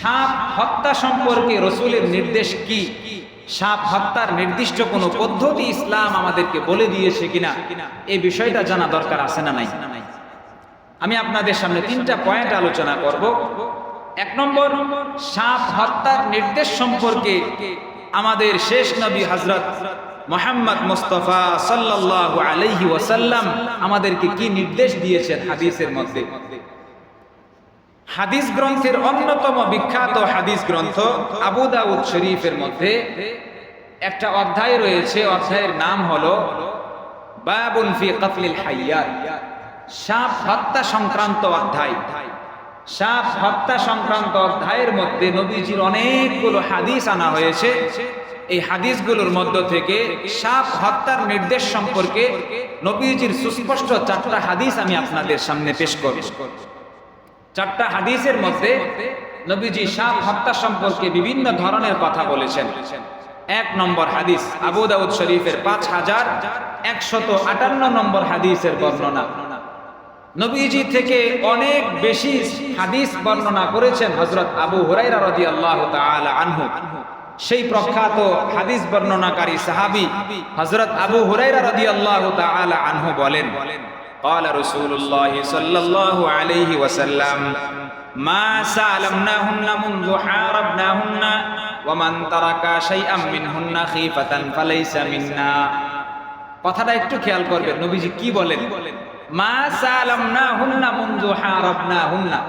সাপ হত্যা সম্পর্কে রসুলের নির্দেশ কি? সাপ হত্যার নির্দিষ্ট কোনো পদ্ধতি ইসলাম আমাদেরকে বলে দিয়েছে কিনা? এই বিষয়টা জানা দরকার আছে না নাই? আমি আপনাদের সামনে তিনটা পয়েন্ট আলোচনা করব। এক নম্বর, সাপ হত্যার নির্দেশ সম্পর্কে আমাদের শেষ নবী হজরত মোহাম্মদ মুস্তফা সাল্লাল্লাহু আলাইহি ওয়াসাল্লাম আমাদেরকে কি নির্দেশ দিয়েছেন হাদিসের মধ্যে? হাদিস গ্রন্থের অন্যতম বিখ্যাত হাদিস গ্রন্থ আবু দাউদ শরীফের মধ্যে একটা অধ্যায় রয়েছে। অধ্যায়ের নাম হলো বাবুন ফি কতলিল হাইয়াত। সাপ হত্যা সংক্রান্ত অধ্যায়। সাপ হত্যা সংক্রান্ত অধ্যায়ের মধ্যে নবীজির অনেকগুলো হাদিস আনা হয়েছে। এই হাদিসগুলোর মধ্য থেকে সাপ হত্যার নির্দেশ সম্পর্কে নবীজির সুস্পষ্ট চারটা হাদিস আমি আপনাদের সামনে পেশ করব। চারটা হাদিসের মধ্যে নবীজি সাপ হত্যা সম্পর্কে বিভিন্ন ধরনের কথা বলেছেন। এক নম্বর হাদিস আবু দাউদ শরীফের পাঁচ হাজার একশত আটান্ন নম্বর হাদিসের বর্ণনা। নবীজি থেকে অনেক বেশি হাদিস বর্ণনা করেছেন হজরত আবু হুরাইরা রদি আল্লাহ আনহু। সেই প্রখ্যাত হাদিস বর্ণনাকারী সাহাবি হজরত আবু হুরাইরা রদি আল্লাহ আনহু বলেন قال رسول الله صلى الله عليه وسلم ما سالمناهن منذ حاربناهن ومن ترك شيئا منهن خيفة فليس منا কথাটা একটু খেয়াল করবেন নবীজি কি বলেন মা সালামনাহুন্না মুনযু হারাবনাহুন্না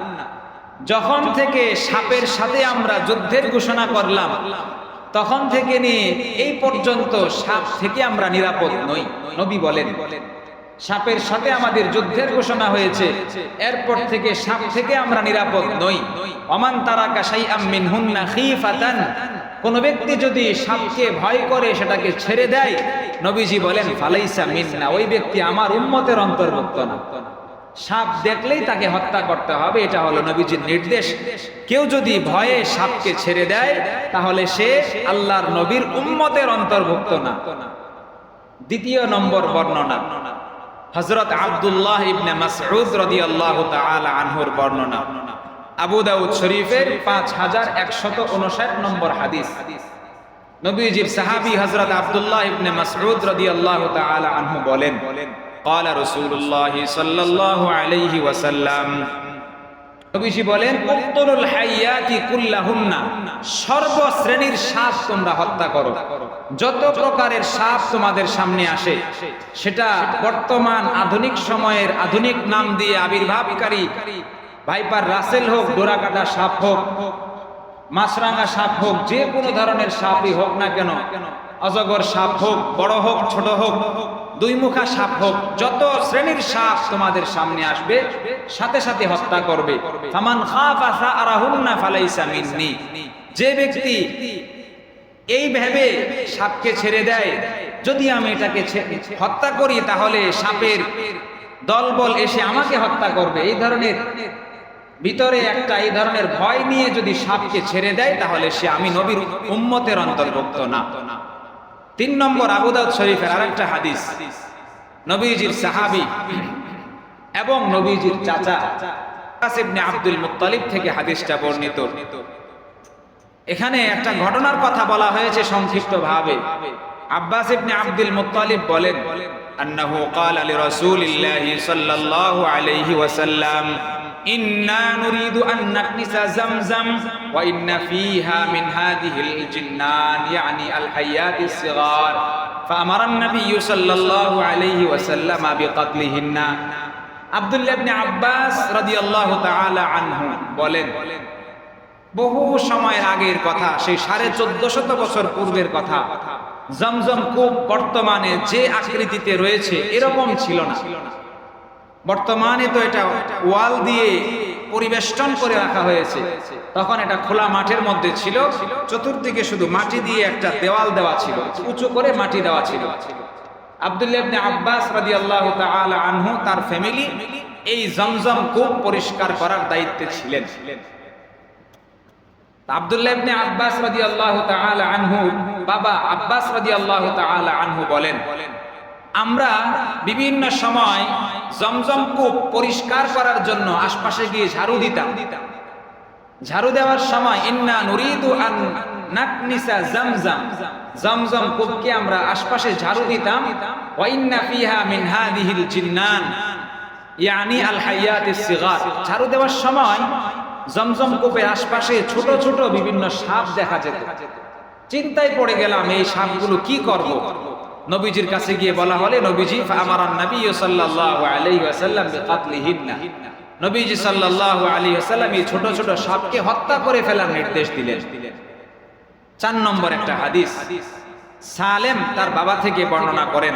যখন থেকে সাপের সাথে আমরা যুদ্ধের ঘোষণা করলাম তখন থেকে নিয়ে এই পর্যন্ত সাপ থেকে আমরা নিরাপদ নই নবী বলেন সাপের সাথে আমাদের যুদ্ধের ঘোষণা হয়েছে। এরপর থেকে সাপ থেকে আমরা নিরাপদ নই। অমান তারা কাসাই আমিন হুন্না খিফাতান। কোন ব্যক্তি যদি সাপকে ভয় করে সেটাকে ছেড়ে দেয়, নবীজি বলেন, ফালাইসা মিন্না, ওই ব্যক্তি আমার উম্মতের অন্তর্ভুক্ত না। সাপ দেখলেই তাকে হত্যা করতে হবে, এটা হলো নবীজির নির্দেশ। কেউ যদি ভয়ে সাপকে ছেড়ে দেয়, তাহলে সে আল্লাহর নবীর উম্মতের অন্তর্ভুক্ত না। দ্বিতীয় নম্বর বর্ণনা। হজরত আব্দুল্লাহ ইবনে মাসউদ রাদিয়াল্লাহু তাআলা আনহুর বর্ণনা আবু দাউদ শরীফের পাঁচ হাজার একশত উনষাট নম্বর হাদিস নবীজির সাহাবী হজরত আব্দুল্লাহ ইবনে মাসউদ রাদিয়াল্লাহু তাআলা আনহু বলেন قال رسول الله صلى الله عليه وسلم নবীজি বলেন, উক্তুলুল হাইয়াতি কুল্লাহুন্না, সর্বশ্রেণীর সাপ তোমরা হত্যা করো। যত প্রকারের সাপ তোমাদের সামনে আসে, সেটা বর্তমান আধুনিক সময়ের আধুনিক নাম দিয়ে আবির্ভাবকারী। ভাইপার রাসেল হোক, ডোরাকাটা সাপ হোক, মাছরাঙা সাপ হোক, যে কোনো ধরনের সাপই হোক না কেন, অজগর সাপ হোক, বড় হোক, ছোট হোক দুই মুখা সাপ হোক, যত শ্রেণির সাপ তোমাদের সামনে আসবে, সাথে সাথে হত্যা করবে। ফামান যে ব্যক্তি এই ভেবে সাপকে ছেড়ে দেয়, যদি আমি এটাকে হত্যা করি, তাহলে সাপের দলবল এসে আমাকে হত্যা করবে। এই ধরনের ভিতরে একটা এই ধরনের ভয় নিয়ে যদি সাপকে ছেড়ে দেয়, তাহলে সে আমি নবীর উম্মতের অন্তর্ভুক্ত না। তিন নম্বর আবুদাউদ শরীফের আরেকটা হাদিস। নবীজির সাহাবি এবং নবীজির চাচা আব্দুল মুতালিব থেকে হাদিসটা বর্ণিত। এখানে একটা ঘটনার কথা বলা হয়েছে সংশ্লিষ্ট ভাবে আব্বাস ইবনে আব্দুল মুত্তালিব বলেন أنه قال لرسول الله صلى الله عليه وسلم إنا نريد أن نكنس زمزم وإن فيها من هذه الجنان يعني الحيات الصغار فأمر النبي صلى الله عليه وسلم بقتلهن আব্দুল্লাহ ইবনে আব্বাস রাদিয়াল্লাহু তাআলা আনহু বলেন বহু সময়ের আগের কথা সেই সাড়ে চোদ্দ শত বছর পূর্বের কথা জমজম কূপ বর্তমানে যে আকৃতিতে রয়েছে, এরকম ছিল না। বর্তমানে তো এটা ওয়াল দিয়ে পরিবেষ্টন করে রাখা হয়েছে। তখন এটা খোলা মাঠের মধ্যে ছিল। চতুর্দিকে শুধু মাটি দিয়ে একটা দেওয়াল দেওয়া ছিল। উঁচু করে মাটি দেওয়া ছিল। আব্দুল্লাহ ইবনে আব্বাস রাদিয়াল্লাহু তাআলা আনহু তার ফ্যামিলি এই জমজম কূপ পরিষ্কার করার দায়িত্বে ছিলেন। ছিলেন আব্দুল্লাহ ইবনে আব্বাস রাদিয়াল্লাহু তাআলা আনহু, বাবা আব্বাস রাদিয়াল্লাহু তাআলা আনহু বলেন, আমরা বিভিন্ন সময় জমজম কূপ পরিষ্কার করার জন্য আশপাশে গিয়ে ঝাড়ু দিতাম। ঝাড়ু দেওয়ার সময় ইন্না নুরিদু আন নাকনিসা জামজাম। জমজম কূপকে আমরা আশপাশে ঝাড়ু দিতাম। ওয়া ইন্না ফিহা মিন হাদিহিল জিন্নান, ইয়ানি আল হাইয়াতিস সিগার। ঝাড়ু দেওয়ার সময় জমজম কূপের আশপাশে ছোট ছোট বিভিন্ন সাপ দেখা যেত। চিন্তায় পড়ে গেলাম, এই সাপগুলো কি করব? নবীজির কাছে গিয়ে বলা হলে, নবীজি আমার নবী সাল্লাল্লাহু আলাইহি ওয়াসাল্লাম বিকাতলিহিন্না। নবীজি সাল্লাল্লাহু আলাইহি ওয়াসাল্লাম এই ছোট ছোট সাপকে হত্যা করে ফেলার নির্দেশ দিলেন। চার নম্বর একটা হাদিস, সালেম তার বাবা থেকে বর্ণনা করেন।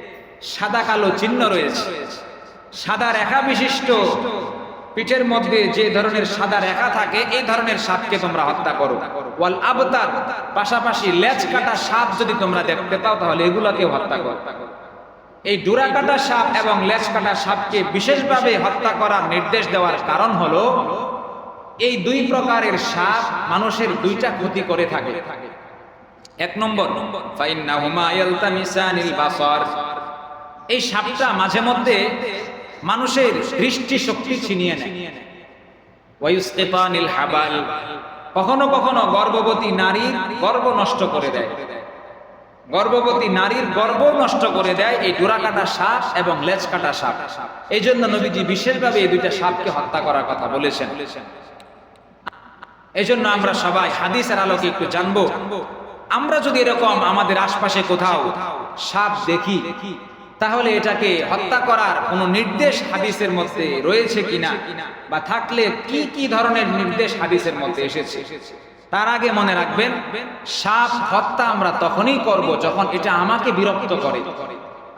সাদা কালো চিহ্ন রয়েছে। সাদা রেখা বিশিষ্ট। পিঠের মধ্যে যে ধরনের সাদা রেখা থাকে, এই ধরনের সাপকে তোমরা হত্যা করো। ওয়াল আবতার, পাশাপাশি লেজ কাটা সাপ যদি তোমরা দেখতে পাও, তাহলে এগুলাকেও হত্যা করো। এই ডুরা কাটা সাপ এবং লেজ কাটা সাপকে বিশেষভাবে হত্যা করার নির্দেশ দেওয়ার কারণ হলো, এই দুই প্রকারের সাপ মানুষের দুইটা ক্ষতি করে থাকে। এক নম্বর, ফাইন্নাহুমা ইয়ালতামিসানিল বাসার। এই সাপটা মাঝে মধ্যে মানুষের দৃষ্টি শক্তি ছিনিয়ে নেয়। হাবাল, কখনো কখনো গর্ভবতী নারীর গর্ভ নষ্ট করে দেয়। গর্ভবতী নারীর গর্ভ নষ্ট করে দেয় এই ডোরা কাটা সাপ এবং লেজ কাটা সাপ। এই জন্য নবীজি বিশেষভাবে এই দুইটা সাপকে হত্যা করার কথা বলেছেন। এই জন্য আমরা সবাই হাদিসের আলোকে একটু জানব। আমরা যদি এরকম আমাদের আশপাশে কোথাও সাপ দেখি তাহলে এটাকে হত্যা করার কোনো নির্দেশ হাদিসের মধ্যে রয়েছে কিনা? বা থাকলে কি কি ধরনের নির্দেশ হাদিসের মধ্যে এসেছে? তার আগে মনে রাখবেন, সাপ হত্যা আমরা তখনই করব যখন এটা আমাকে বিরক্ত করে।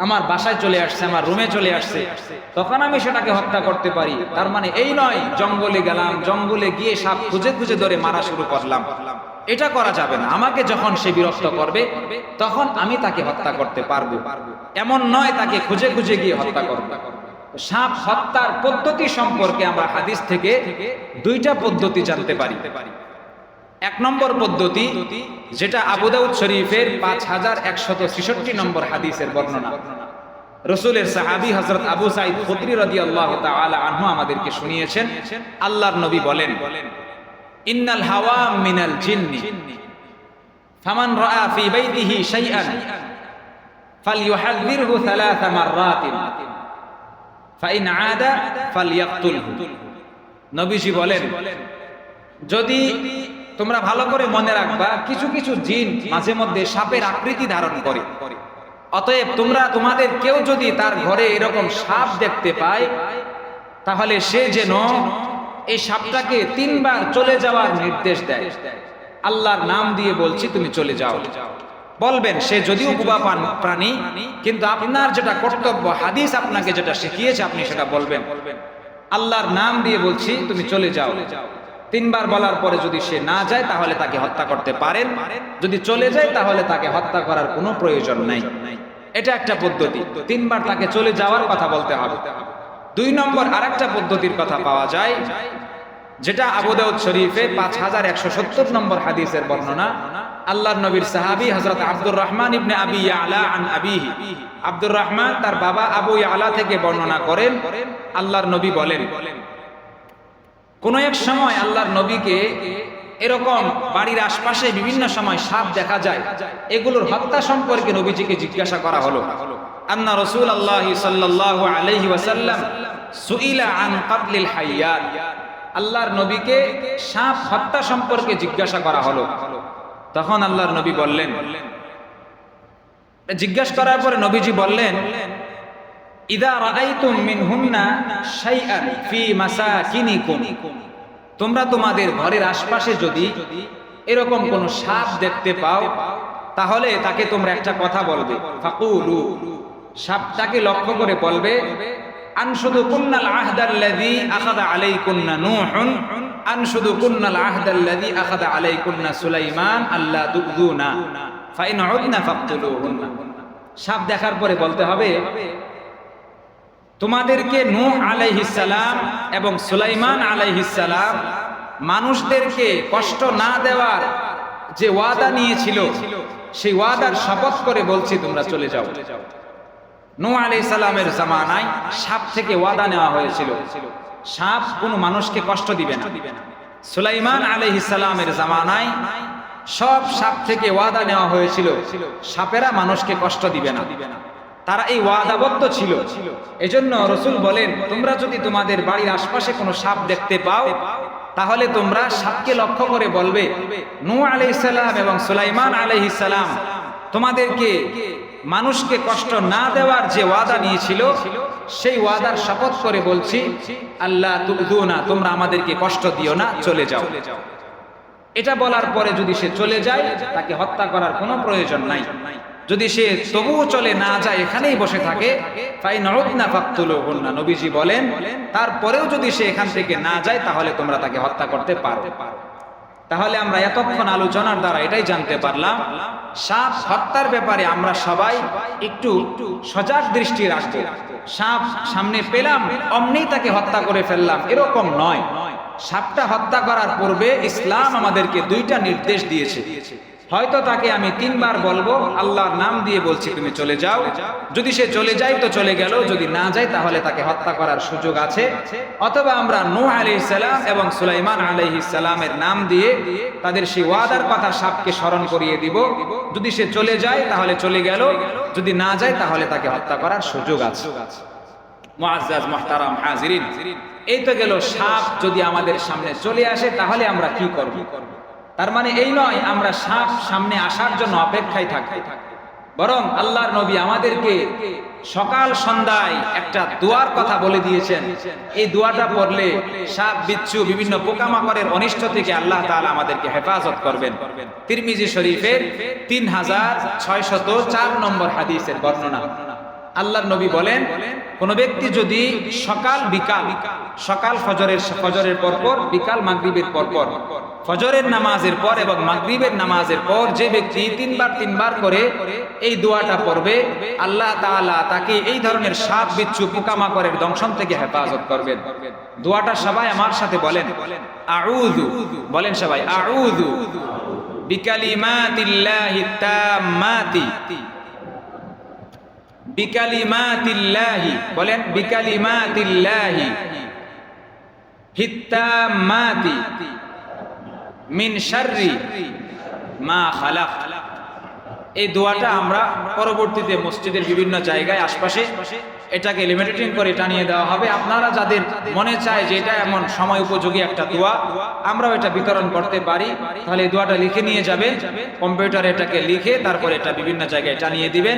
আমার বাসায় চলে আসছে, আমার রুমে চলে আসছে, তখন আমি সেটাকে হত্যা করতে পারি। তার মানে এই নয়, জঙ্গলে গেলাম, জঙ্গলে গিয়ে সাপ খুঁজে খুঁজে ধরে মারা শুরু করলাম। এটা করা যাবে না। আমাকে যখন সে বিরক্ত করবে, তখন আমি তাকে হত্যা করতে পারব। এমন নয় তাকে খুঁজে খুঁজে গিয়ে হত্যা করব। সাপ হত্যার পদ্ধতি সম্পর্কে আমরা হাদিস থেকে দুইটা পদ্ধতি জানতে পারি। এক নম্বর পদ্ধতি, যেটা আবুদাউদ শরীফের পাঁচ হাজার একশত ছেষট্টি নম্বর হাদিসের বর্ণনা। রসুলের সাহাবি হজরত আবু সাইদ খুদরি রদি আল্লাহ আনহু আমাদেরকে শুনিয়েছেন। আল্লাহর নবী বলেন ইন্নাল হাওয়া মিনাল জিন্নি। ফামান রাআ ফি বাইতিহি শাইআন ফালইউহাযযিরহু থালাথ মাররাতিন। ফাইন আদা ফালইয়াকতুলহু। নবীজি বলেন, যদি তোমরা ভালো করে মনে রাখবা, কিছু কিছু জিন মাঝে মধ্যে সাপের আকৃতি ধারণ করে। অতএব তোমরা তোমাদের কেউ যদি তার ঘরে এরকম সাপ দেখতে পায়, তাহলে সে যেন এই সাপটাকে তিনবার চলে যাওয়ার নির্দেশ দেয়। আল্লাহর নাম দিয়ে বলছি, তুমি চলে যাও। বলবেন, সে যদিও বুবা পান প্রাণী, কিন্তু আপনার যেটা কর্তব্য, হাদিস আপনাকে যেটা শিখিয়েছে, আপনি সেটা বলবেন। আল্লাহর নাম দিয়ে বলছি, তুমি চলে যাও। তিনবার বলার পরে যদি সে না যায়, তাহলে তাকে হত্যা করতে পারেন। যদি চলে যায়, তাহলে তাকে হত্যা করার কোনো প্রয়োজন নাই। এটা একটা পদ্ধতি। তিনবার তাকে চলে যাওয়ার কথা বলতে হবে। দুই নম্বর আরেকটা পদ্ধতির কথা পাওয়া যায়, যেটা আবুদাউদ শরীফে পাঁচ হাজার একশো সত্তর নম্বর হাদিসের বর্ণনা। আল্লাহ নবীর সাহাবি হজরত আব্দুর রহমান ইবনে আবি আলা আন আবিহি। আব্দুর রহমান তার বাবা আবু আলা থেকে বর্ণনা করেন, আল্লাহর নবী বলেন, কোন এক সময় আল্লাহর নবীকে এরকম বাড়ির আশপাশে বিভিন্ন সময় সাপ দেখা যায়, এগুলোর হত্যা সম্পর্কে নবীজিকে জিজ্ঞাসা করা হলো। আন্না রসুল আল্লাহ সাল্লাহ আলহি ওয়াসাল্লাম সুইলা আন কাতলিল হাইয়াত। আল্লাহর নবীকে সাপ হত্যা সম্পর্কে জিজ্ঞাসা করা হলো। তখন আল্লাহর নবী বললেন, জিজ্ঞাসা করার পরে নবীজি বললেন, ইদা রাআইতুম মিনহুন্না শাইআন ফি মাসাকিনিকুম। তোমরা তোমাদের ঘরের আশপাশে যদি এরকম কোন সাপ দেখতে পাও, তাহলে তাকে তোমরা একটা কথা বলবে। ফাকুলু। সাপটাকে লক্ষ্য করে বলবে আনশুদু কুন্নাল কুন্নাল সুলাইমান ফাইন সাপ দেখার পরে বলতে হবে, তোমাদেরকে নূহ আলাইহিস সালাম এবং সুলাইমান আলাইহিস সালাম মানুষদেরকে কষ্ট না দেওয়ার যে ওয়াদা নিয়েছিল, সেই ওয়াদার শপথ করে বলছি, তোমরা চলে যাও। সাপ থেকে ওয়াদা নেওয়া হয়েছিল। সাপ মানুষকে কষ্ট দিবে না। সব সাপ থেকে ওয়াদা নেওয়া হয়েছিল, সাপেরা মানুষকে কষ্ট দিবে না। তারা এই ওয়াদাবদ্ধ ছিল। এজন্য রসুল বলেন, তোমরা যদি তোমাদের বাড়ির আশপাশে কোনো সাপ দেখতে পাও, তাহলে তোমরা সাপকে লক্ষ্য করে বলবে নূ আলাইসাল্লাম এবং সুলাইমান আলাইহিসাল্লাম তোমাদেরকে মানুষকে কষ্ট না দেওয়ার যে ওয়াদা নিয়েছিল, সেই ওয়াদার শপথ করে বলছি আল্লাহ না তোমরা আমাদেরকে কষ্ট দিও না, চলে যাও। এটা বলার পরে যদি সে চলে যায়, তাকে হত্যা করার কোনো প্রয়োজন নাই। যদি সে তবুও চলে না যায়, এখানেই বসে থাকে নবীজি বলেন, তারপরেও যদি সে এখান থেকে না যায়, তাহলে তোমরা তাকে হত্যা করতে পারো। তাহলে আমরা এতক্ষণ আলোচনার দ্বারা এটাই জানতে পারলাম, সাপ হত্যার ব্যাপারে আমরা সবাই একটু সজাগ দৃষ্টি রাখব। সাপ সামনে পেলাম অমনি তাকে হত্যা করে ফেললাম, এরকম নয়। সাপটা হত্যা করার পূর্বে ইসলাম আমাদেরকে দুইটা নির্দেশ দিয়েছে। হয়তো তাকে আমি তিনবার বলব, আল্লাহর নাম দিয়ে বলছি, তুমি চলে যাও। যদি সে চলে যায়, তো চলে গেল। যদি না যায়, তাহলে তাকে হত্যা করার সুযোগ আছে। অথবা আমরা নূহ আলাইহিস সালাম এবং সুলাইমান আলাইহিস নাম দিয়ে তাদের সেই ওয়াদার কথা সাপকে স্মরণ করিয়ে দিব। যদি সে চলে যায়, তাহলে চলে গেল। যদি না যায়, তাহলে তাকে হত্যা করার সুযোগ আছে। এই তো গেল সাপ যদি আমাদের সামনে চলে আসে, তাহলে আমরা কি করব? তার মানে এই নয়, আমরা সাপ সামনে আসার জন্য অপেক্ষায় থাকি। বরং আল্লাহর নবী আমাদেরকে সকাল সন্ধ্যায় একটা দোয়ার কথা বলে দিয়েছেন। এই দোয়াটা পড়লে সাপ, বিচ্ছু, বিভিন্ন পোকামাকড়ের অনিষ্ট থেকে আল্লাহ তাআলা আমাদেরকে হেফাজত করবেন। তিরমিজি শরীফের তিন হাজার ছয়শত চার নম্বর হাদিসের বর্ণনা। আল্লাহর নবী বলেন, কোন ব্যক্তি যদি সকাল, বিকাল, সকাল ফজরের ফজরের পরপর, বিকাল মাগরিবের পরপর ফজরের নামাজের পর এবং মাগরিবের নামাজের পর যে ব্যক্তি তিনবার তিনবার করে এই দোয়াটা পড়বে, আল্লাহ তাআলা তাকে এই ধরনের সাপ বিচ্ছু পোকামাকড়ের দংশন থেকে হেফাজত করবেন। দোয়াটা সবাই আমার সাথে বলেন। আউযু, বলেন সবাই, আউযু বিকালিমাতিল্লাহি তাম্মাতি। বিকালিমাতিল্লাহি, বলেন বিকালিমাতিল্লাহি হিত্তামাতি মিন শাররি মা খালাক। এই দোয়াটা আমরা পরবর্তীতে মসজিদের বিভিন্ন জায়গায় আশপাশে এটাকে লিমিটেটিং করে টানিয়ে দেওয়া হবে। আপনারা যাদের মনে চায় যে এটা এমন সময় উপযোগী একটা দোয়া, আমরাও এটা বিতরণ করতে পারি। তাহলে দোয়াটা লিখে নিয়ে যাবেন কম্পিউটারে এটাকে লিখে তারপরে এটা বিভিন্ন জায়গায় টানিয়ে দিবেন।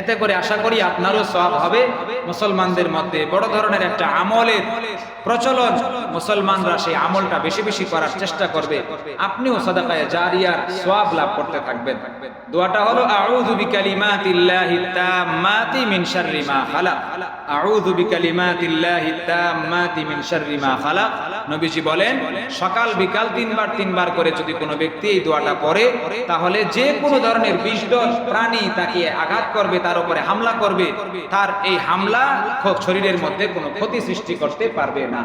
এতে করে আশা করি আপনারও সব হবে। মুসলমানদের মধ্যে বড় ধরনের একটা আমলের প্রচলন মুসলমানরা সেই আমলটা বেশি বেশি করার চেষ্টা করবে। আপনিও সদাকায়ে জারিয়ার সোয়াব লাভ করতে থাকবেন। দোয়াটা হলো, আউযু বিকালিমাতিল্লাহি তাম্মাতি মিন শাররি মা খালাক। আউযু বিকালিমাতিল্লাহি তাম্মাতি মিন শাররি মা খালাক। নবীজি বলেন, সকাল বিকাল তিনবার তিনবার করে যদি কোনো ব্যক্তি এই দোয়াটা পড়ে, তাহলে যে কোনো ধরনের বিষদর প্রাণী তাকে আঘাত করবে, তার উপরে হামলা করবে, তার এই হামলা শরীরের মধ্যে কোনো ক্ষতি সৃষ্টি করতে পারবে না।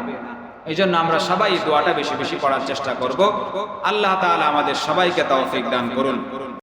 এই জন্য আমরা সবাই দোয়াটা বেশি বেশি পড়ার চেষ্টা করব। আল্লাহ তাআলা আমাদের সবাইকে তৌফিক দান করুন।